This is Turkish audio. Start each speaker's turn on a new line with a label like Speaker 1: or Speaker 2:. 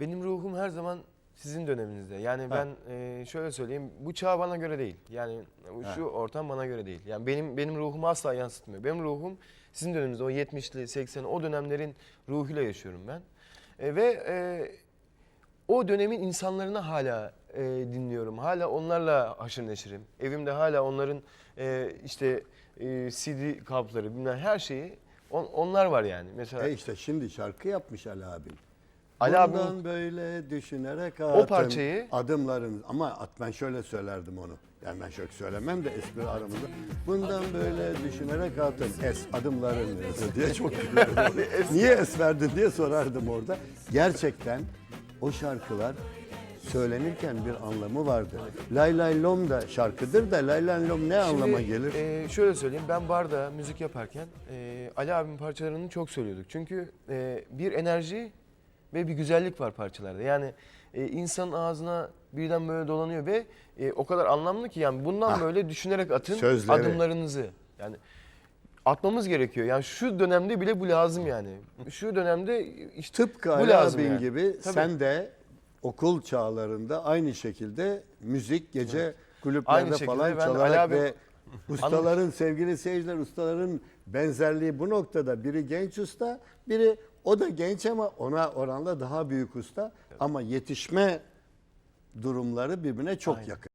Speaker 1: Benim ruhum her zaman sizin döneminizde. Yani
Speaker 2: Ha.
Speaker 1: ben e, şöyle söyleyeyim. Bu çağ bana göre değil. Yani şu ortam bana göre değil. Yani benim benim ruhumu asla yansıtmıyor. Benim ruhum sizin döneminizde o 70'li 80'li o dönemlerin ruhuyla yaşıyorum ben. E, ve e, o dönemin insanlarını hala e, dinliyorum. Hala onlarla haşır neşirim. Evimde hala onların e, işte e, CD kapları bilmem her şeyi on- onlar var yani. Mesela
Speaker 2: E işte şimdi şarkı yapmış Ali abin.
Speaker 1: Ali
Speaker 2: Bundan
Speaker 1: abinin-
Speaker 2: böyle düşünerek atın
Speaker 1: parçayı-
Speaker 2: adımların ama at ben şöyle söylerdim onu. Yani ben şöyle söylemem de espri aramızda. Bundan böyle düşünerek atın es adımların diye çok. Niye es verdin diye sorardım orada. Gerçekten o şarkılar söylenirken bir anlamı vardı. Lay lay lom da şarkıdır da lay lay lom ne anlama gelir?
Speaker 1: e, şöyle söyleyeyim ben barda müzik yaparken e, Ali abinin parçalarını çok söylüyorduk. Çünkü e, bir enerji ve bir güzellik var parçalarda. Yani e, insanın ağzına birden böyle dolanıyor ve e, o kadar anlamlı ki yani bundan
Speaker 2: Ah,
Speaker 1: böyle düşünerek atın
Speaker 2: sözleri.
Speaker 1: adımlarınızı. Yani atmamız gerekiyor. Yani şu dönemde bile bu lazım yani. Şu dönemde işte
Speaker 2: Tıpkı
Speaker 1: bu
Speaker 2: Ali
Speaker 1: lazım
Speaker 2: abin
Speaker 1: yani.
Speaker 2: gibi
Speaker 1: Tabii.
Speaker 2: sen de okul çağlarında aynı şekilde müzik gece kulüplerde
Speaker 1: Aynı şekilde
Speaker 2: falan
Speaker 1: ben
Speaker 2: çalarak
Speaker 1: abi-
Speaker 2: ve ustaların sevgili seyirciler ustaların benzerliği bu noktada biri genç usta biri o da genç ama ona oranla daha büyük usta. Ama yetişme durumları birbirine çok yakın.